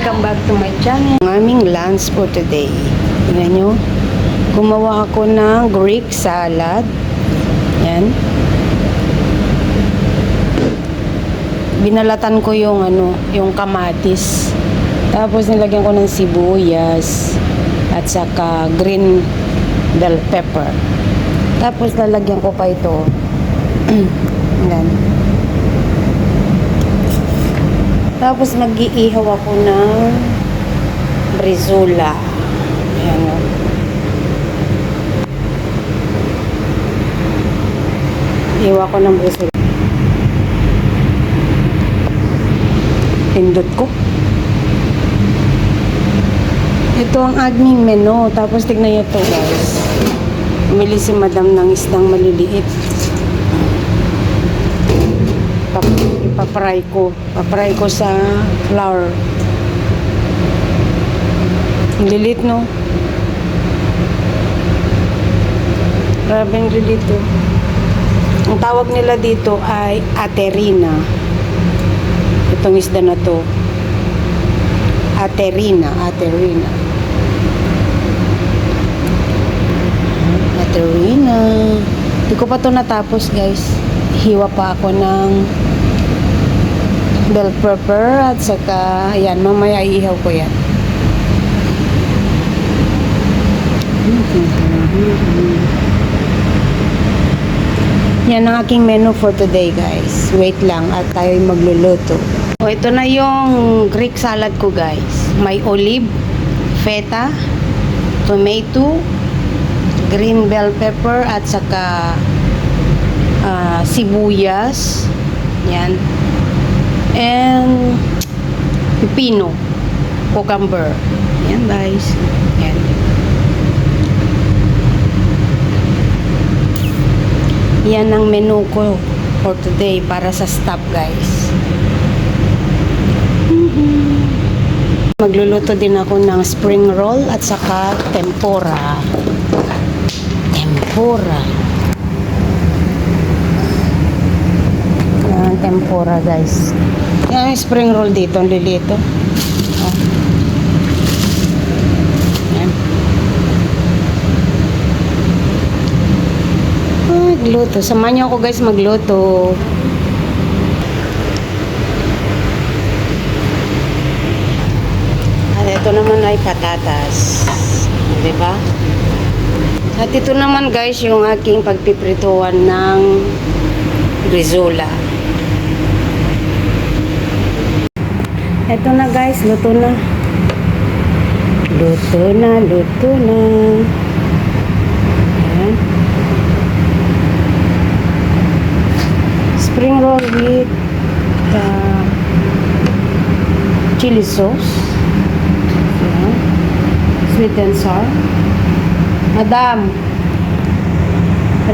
Welcome back to my channel. Ang aming lunch for today. Tingnan nyo. Gumawa ako ng Greek salad. Yan. Binalatan ko yung ano, yung kamatis. Tapos nilagyan ko ng sibuyas at saka green bell pepper. Tapos lalagyan ko pa ito. Yan. Tapos mag-iihaw ako ng brizola. Ayan o. Iwa ko ng brizola. Pindot ko. Ito ang aming menu. Tapos tignan nyo to guys. Umili si madam ng isdang maliliit. Pap- ipapry ko. Papry ko sa flour. Ang lilit, no? Grabe ang lilit, oh. Ang tawag nila dito ay aterina. Itong isda na to. Aterina, aterina. Aterina. Hindi ko pa to natapos, guys. Hiwa pa ako ng bell pepper at saka, ayan, mamaya iihaw ko yan. Yan ang aking menu for today, guys. Wait lang at tayo'y magluluto. O, ito na yung Greek salad ko, guys. May olive, feta, tomato, green bell pepper, at saka ah, sibuyas. Yan. And pipino, cucumber. Yan, guys. Yan. Yan ang menu ko for today para sa staff, guys. Magluluto din ako ng spring roll at saka tempura. Tempura. Yan, tempura, guys. Yan ang spring roll dito, ang lilito. Oh. Yan. Magluto. Samahan niyo ako guys magluto. At ito naman ay patatas. Di ba? At ito naman guys yung aking pagpiprituan ng brizola. Ito na guys, luto na. Luto na, luto na. Ayan. spring roll with uh, chili sauce. Ayan. Sweet and sour. Madam,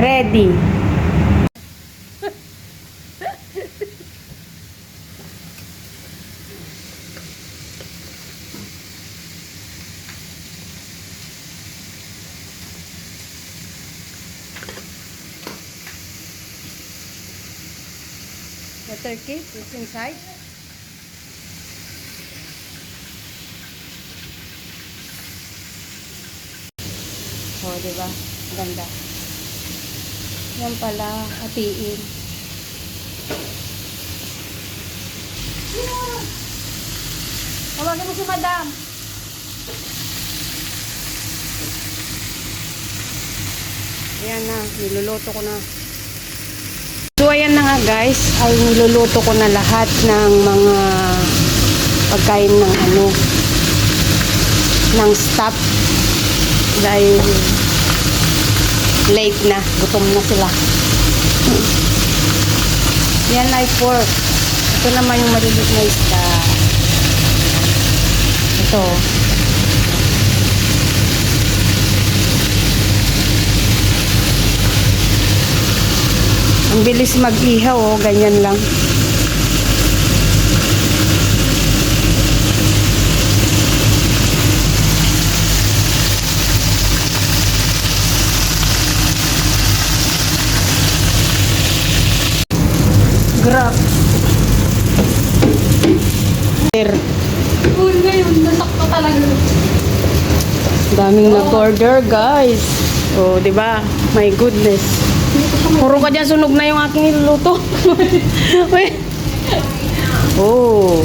ready. Turkey is inside. O, oh, di ba? Ganda. Yan pala, hatiin. Tawagin mo si madam. Ayan na, niluluto ko na. So na nga guys, ay niluluto ko na lahat ng mga pagkain ng ano ng stop dahil late na, gutom na sila. Yan ay pork. Ito naman yung maliliit na isda. Ito. Ang bilis mag-ihaw, oh, ganyan lang. Grab. Sir. Uy, ngayon. Daming nag-order, guys. Oh, di ba? My goodness. Puro ka dyan, sunog na yung aking niluluto. Oh.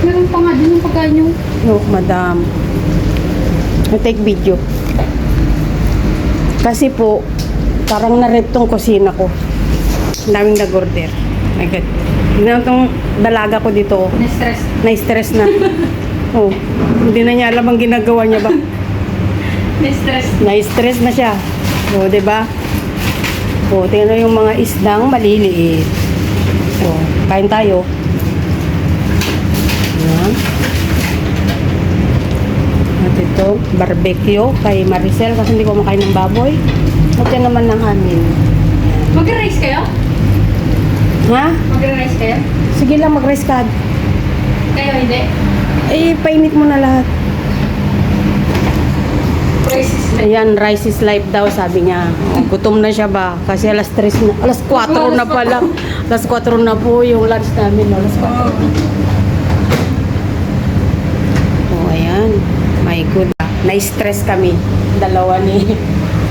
Meron pa nga din yung pagkain nyo. No, madam. I take video. Kasi po, parang na-rep tong kusina ko. Daming nag-order. My God. Tingnan tong dalaga ko dito. oh. Na-stress. Na-stress na. oh, hindi na niya alam ang ginagawa niya ba. Na-stress. Na-stress na siya. O, di ba? O, tingnan yung mga isdang maliliit. O, kain tayo. Ayan. At ito, barbecue kay Maricel kasi hindi ko makain ng baboy. At yan naman ng amin. Mag-rice kayo? Ha? Mag-rice kayo? Sige lang, mag-rice ka. Kayo hindi? Eh, painit mo na lahat. Rice. Ayan, rice is life daw, sabi niya. Gutom na siya ba? Kasi alas 3 na, alas 4 na pala. Alas 4 na po yung lunch namin, no? alas 4. Oh, ayan. My good. Na-stress kami. Dalawa ni...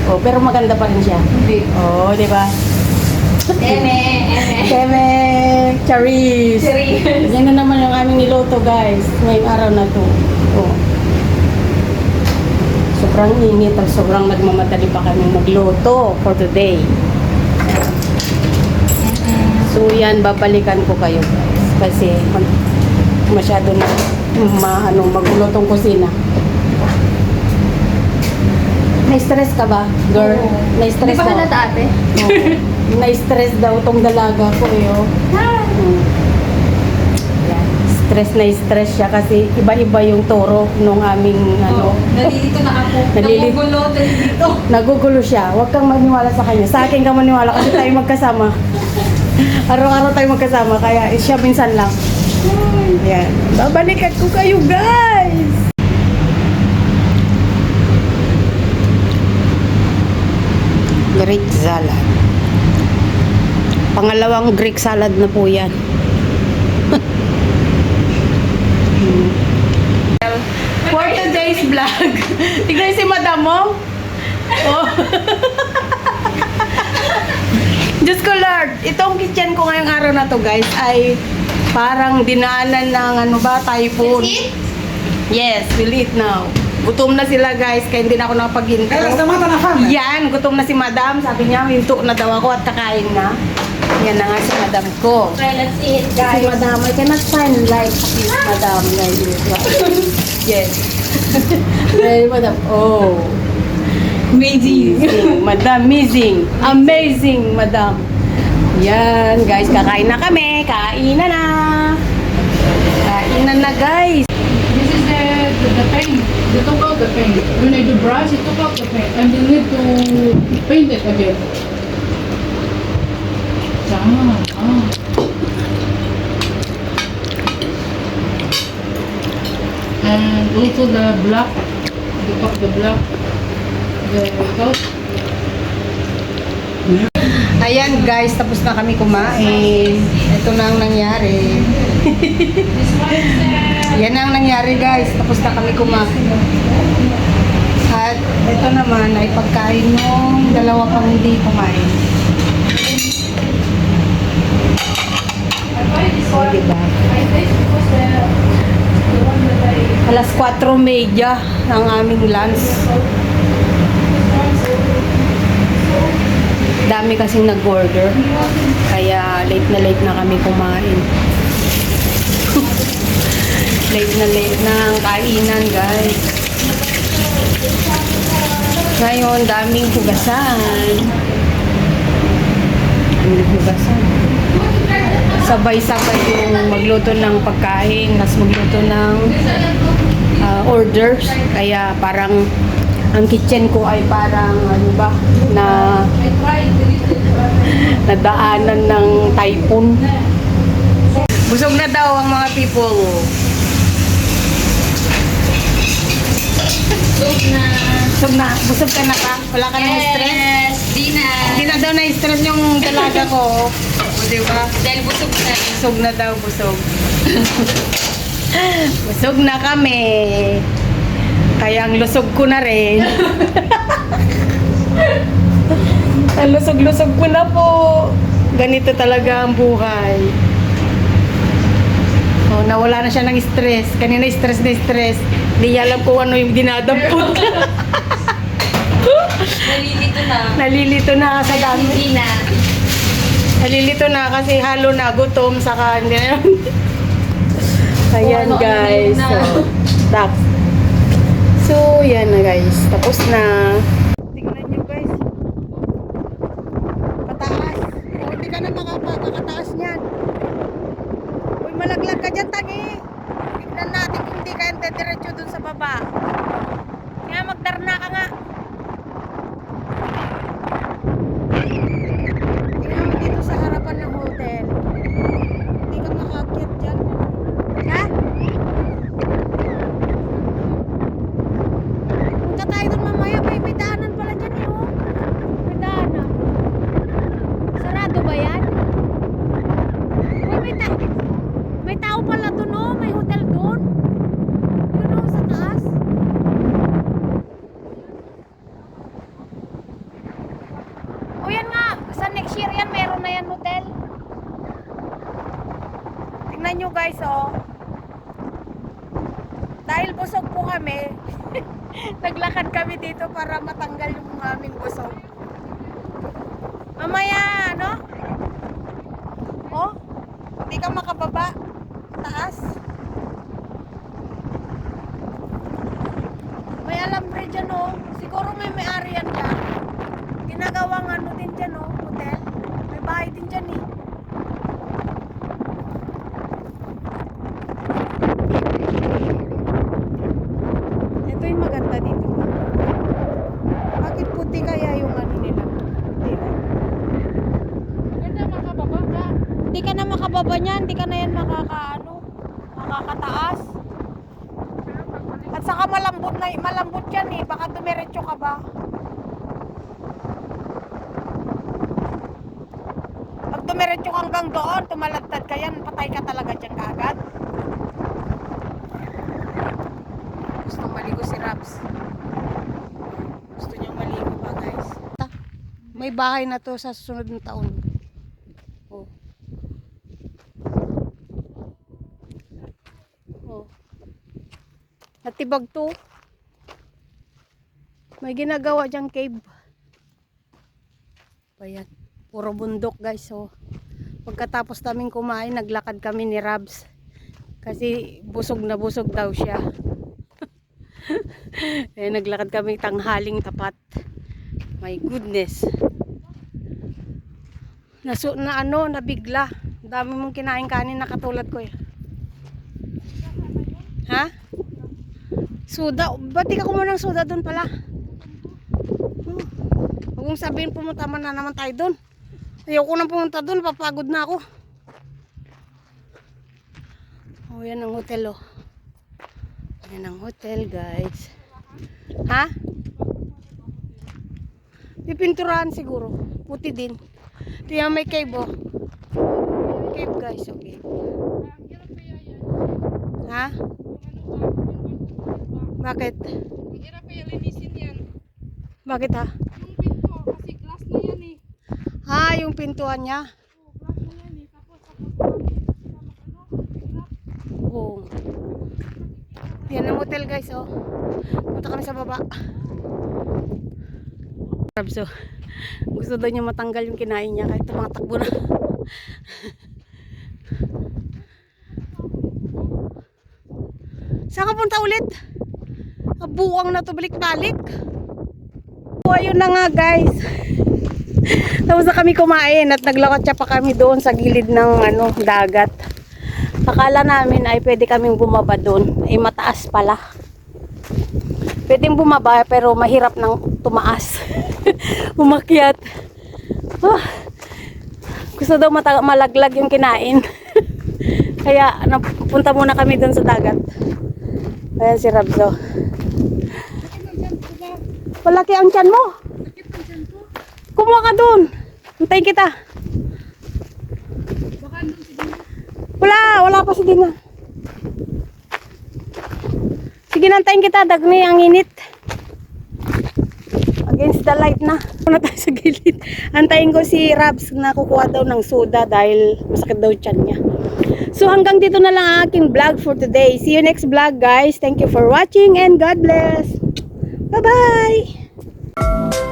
Oh, pero maganda pa rin siya. Hindi. Oh, di ba? Eme, eme. Keme, Charis. Serious. Yan na naman yung aming niluto, guys. Ngayong araw na to. Oh. Sobrang init at sobrang nagmamadali pa kami magluto for today. So yan, babalikan ko kayo guys. Kasi masyado na ma, ano, maglutong kusina. Na-stress ka ba, girl? Oo. Na-stress Hindi ba ka? halata ate? Oo. Na-stress daw tong dalaga ko eh. oh. Mm. Stress na stress siya kasi iba-iba yung turo nung aming ano. Nalilito na ako. Nalilito. Nagugulo, nalilito. Nagugulo siya. Huwag kang maniwala sa kanya. Sa akin ka maniwala kasi tayo magkasama. Araw-araw tayo magkasama kaya siya minsan lang. Yan. Babalikan ko kayo guys! Greek salad. Pangalawang Greek salad na po yan. For today's vlog, tignan si madam mo. Oh. Diyos ko Lord, itong kitchen ko ngayong araw na to guys ay parang dinaanan ng ano ba, typhoon. Yes, we'll eat now. Gutom na sila guys, kaya hindi na ako nakapag-intro. Yan, gutom na si madam. Sabi niya, hinto na daw ako at kakain na. Yan na nga si madam ko. Okay, let's eat, Si guys. madam, I cannot find like this madam like yes. Hey, madam. Oh. Amazing. Madam. Amazing. Amazing, madam. Yan, guys. Kakain na kami. Kain na na. Kain na na, guys. This is the, the, the paint. They took out the paint. When I do brush, it took out the paint. And they need to paint it again. Ah, ah. And also the black, the, pa- the black, the coat. Ayan, guys. Tapos na kami kumain. Ito na ang nangyari. Yan ang nangyari, guys. Tapos na kami kumain. At ito naman ay pagkain nung dalawa pang hindi kumain. O, diba? Alas 4.30 ang aming lunch. Dami kasing nag-order. Kaya late na late na kami kumain. late na late na ang kainan, guys. Ngayon, daming hugasan. Daming hugasan. Sabay-sabay yung magluto ng pagkain, nas magluto ng ah, orders. Kaya parang ang kitchen ko ay parang ano ba na nadaanan ng typhoon. Busog na daw ang mga people. Soup na. Busog na. Busog ka na ka? Wala ka ng stress? Yes, di na. Hindi na daw na-stress yung dalaga ko. Di ba? Dahil busog na. Busog na daw, busog. busog na kami. Kaya Kaya ang lusog ko na rin. ang lusog-lusog ko na po. Ganito talaga ang buhay. Oh, nawala na siya ng stress. Kanina stress na stress. Hindi niya alam kung ano yung dinadampot. Nalilito na. Nalilito na sa dami. Hindi na. Nalilito na kasi halo na gutom saka hindi na Ayan ano, guys. ano So, na. tap. So, yan na guys. Tapos na. Tingnan nyo guys. Pataas. O, hindi ka na makapagkakataas niyan. Uy, malaglag ka dyan, tangi. Tignan natin kung hindi ka yung dun sa baba. Kaya magdarna ka nga. Tingnan mo dito sa harapan ng hotel. Hindi ka makaakyat dyan. Ha? Punta tayo doon mamaya. May, may daanan pala dyan eh. Oh. May daanan. Sarado ba yan? Uy, may, ta may tao pala doon oh. May hotel doon. Yun oh, sa taas. O yan nga, sa next year yan, meron na yan hotel. Tingnan nyo guys, oh. Dahil busog po kami, naglakad kami dito para matanggal yung aming busog. Mamaya, ano? Oh, hindi ka makababa. Taas. May alambre dyan, oh. Siguro may may-ari yan dyan. Ginagawang ano din dyan, oh, hotel. May bahay din dyan, eh. Ito yung maganda dito ba? Bakit puti kaya yung ano nila? Dito. Maganda makababa ka. Hindi ka na makababa niyan, hindi ka na yan makakaano, makakataas. At saka malambot na, malambot yan eh, baka dumiretso ka ba? Pag dumiretso ka hanggang doon, tumalagtad ka yan, patay ka talaga dyan kaagad. Gusto maligo si Rabs. Gusto niyang maligo pa guys. May bahay na to sa susunod na taon. Oh. Oh. Natibag to. May ginagawa diyang cave. Ayan. Puro bundok guys. So, pagkatapos namin kumain, naglakad kami ni Rabs. Kasi busog na busog daw siya. eh, naglakad kami tanghaling tapat. My goodness. Nasu na ano, nabigla. Dami mong kinain kanin na katulad ko eh. Ha? Suda. Ba't di ka kumuha ng suda doon pala? Hmm. Huwag mong sabihin pumunta man na naman tayo doon. Ayoko nang pumunta doon. Papagod na ako. Oh, yan ang hotel oh. Yan ang hotel guys. Ha? Pipinturahan siguro. Puti din. Tingnan may cave oh. Cave guys, okay. Ha? Yung ano ba? Yung Bakit? Ang hirap kaya linisin yan. Bakit ha? Yung pinto, kasi glass na yan eh. Ha, yung pintuan niya. Oh, glass na yan eh. Tapos, tapos, tapos, ano, hirap. Oo. Yan ang hotel guys, oh. Punta kami sa baba. So, gusto daw niya matanggal yung kinain niya kahit tumatakbo na. Saan ka punta ulit? Buwang na to balik-balik. So, ayun na nga guys. Tapos na kami kumain at naglakad siya pa kami doon sa gilid ng ano, dagat. Akala namin ay pwede kaming bumaba doon. Ay mataas pala. Pwedeng bumaba pero mahirap nang tumaas. Umakyat. Ah, gusto daw malaglag yung kinain. Kaya napunta muna kami doon sa dagat. Ayan si Rabzo. Palaki ang tiyan mo. Kumuha ka doon. Hintayin kita. Baka nung si Dina. Wala, wala pa si Dina. Si Sige, nantayin kita. Dagni, ang init. Against the light na. Ano tayo sa gilid. Antayin ko si Rabs na kukuha daw ng soda dahil masakit daw tiyan niya. So hanggang dito na lang ang aking vlog for today. See you next vlog guys. Thank you for watching and God bless. Bye-bye!